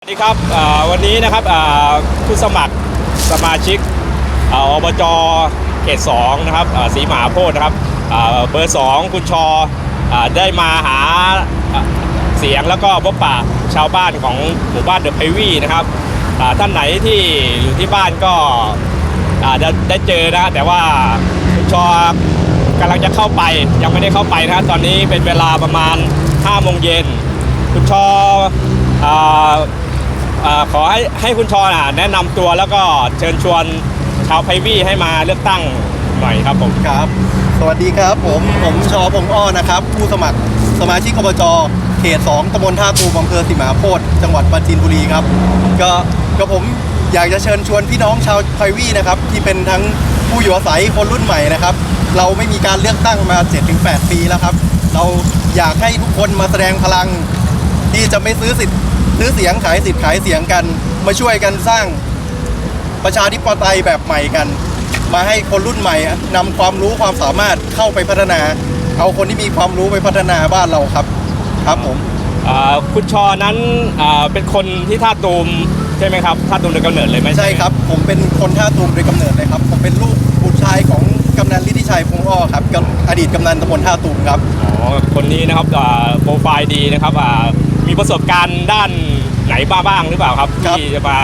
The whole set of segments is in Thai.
สวัสดีครับวันนี้นะครับผู้สมัครสมาชิกอบจเขตสองนะครับอ่าศรีมหาโพธิ์นะครับเบอร์สองคุณชอได้มาหาเสียงแล้วก็พบปะชาวบ้านของหมู่บ้านเดอะไพวีนะครับท่านไหนที่อยู่ที่บ้านก็อาจจะได้เจอนะแต่ว่าคุณชอกำลังจะเข้าไปยังไม่ได้เข้าไปนะตอนนี้เป็นเวลาประมาณ5โมงเย็นคุณชออ่าเอ่อ ขอให้ให้คุณชอนะแนะนำตัวแล้วก็เชิญชวนชาวไพวี่ให้มาเลือกตั้งหน่อยครับผมครับ สวัสดีครับผมผมชอพงอ้อนะครับ ผู้สมัครสมาชิกอบจเขต2ตำบลท่าตูมอำเภอสิมหาโพธิ์จังหวัดปราจีนบุรีครับ ก็ก็ผมอยากจะเชิญชวนพี่น้องชาวไพวี่นะครับ ที่เป็นทั้งผู้อยู่อาศัยคนรุ่นใหม่นะครับ เราไม่มีการเลือกตั้งมา 7-8 ปีแล้วครับ เราอยากให้ทุกคนมาแสดงพลังที่จะไม่ซื้อสิทธิ์ ซื้อเสียงขายสิทธิ์ขายเสียงกัน มาช่วยกันสร้างประชาธิปไตยแบบใหม่กัน มาให้คนรุ่นใหม่นำความรู้ความสามารถเข้าไปพัฒนา เอาคนที่มีความรู้ไปพัฒนาบ้านเราครับ ครับผมเอ่อคุณชอนั้นเอ่อเป็นคนที่ท่าตูมใช่ไหมครับท่าตูมโดยกำเนิดเลยไหมใช่ครับ ผมเป็นคนท่าตูมโดยกำเนิดเลยครับ ผมเป็นลูกบุตรชายของกำนันฤทธิชัยพงอ้อครับกับอดีตกำนันตำบลท่าตูมครับอ๋อคนนี้นะครับอ่าโปรไฟล์ดีนะครับอ่า มีประสบการณ์ด้านไหนบ้างบ้างหรือเปล่าครับครับ ที่จะมา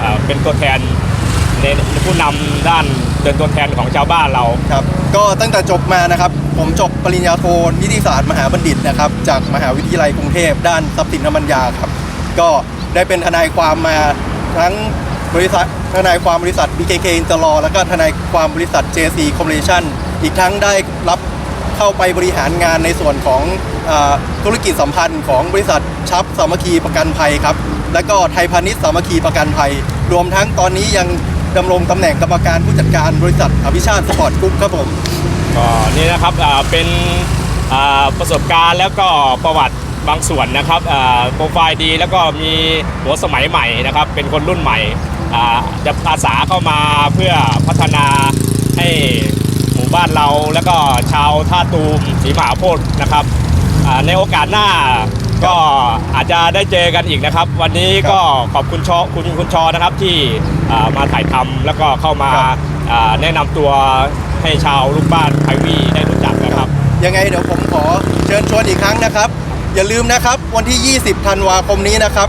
อ่าเป็นตัวแทนในผู้นำด้านเป็นตัวแทนของชาวบ้านเรา ครับก็ตั้งแต่จบมานะครับ ผมจบปริญญาโทนิติศาสตร์มหาบัณฑิตนะครับ จากมหาวิทยาลัยกรุงเทพด้านทรัพย์สินทางปัญญาครับ ก็ได้เป็นทนายความมาทั้งบริษัททนายความบริษัท BKK i n t e r l a w แล้วก็ทนายความบริษัท JC Corporation อีกทั้งได้รับ เข้าไปบริหารงานในส่วนของอธุรกิจสัมพันธ์ของบริษัทชับสามัคคีประกันภัยครับ และก็ไทยพาณิชย์สามัคคีประกันภัย รวมทั้งตอนนี้ยังดำรงตำแหน่งกรรมการผู้จัดการบริษัทอภิชาติสปอร์ตกรุ๊ปครับผมก็นี่นะครับเป็นประสบการณ์แล้วก็ประวัติบางส่วนนะครับโปรไฟล์ดีแล้วก็มีหัวสมัยใหม่นะครับ เป็นคนรุ่นใหม่จะอาสาเข้ามาเพื่อพัฒนาให้ บ้านเราแล้วก็ชาวท่าตูมศรีมหาโพธิ์นะครับอ่าในโอกาสหน้าก็อาจจะได้เจอกันอีกนะครับ วันนี้ก็ขอบคุณชอคุณคุณชอนะครับที่อ่ามาถ่ายทำแล้วก็เข้ามาครับอ่าแนะนำตัวให้ชาวลูกบ้านไพวีได้รู้จักนะครับ ยังไงเดี๋ยวผมขอเชิญชวนอีกครั้งนะครับ อย่าลืมนะครับวันที่ 20 ธันวาคมนี้นะครับ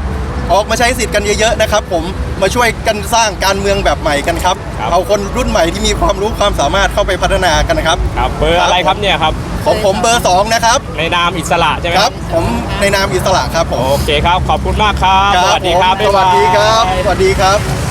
ออกมาใช้สิทธิ์กันเยอะๆนะครับผมมาช่วยกันสร้างการเมืองแบบใหม่กันครับ ครับ เอาคนรุ่นใหม่ที่มีความรู้ความสามารถเข้าไปพัฒนากันนะครับครับเบอร์อะไรครับเนี่ยครับของผมเบอร์2นะครับในนามอิสระใช่ไหมคครัรับ บ ผมในนามอิสระครับผมโอเคครับ ขอบคุณมากครับ สวัสดีครับผมสวัสดีครับบ๊ายบายสวัสดีครับ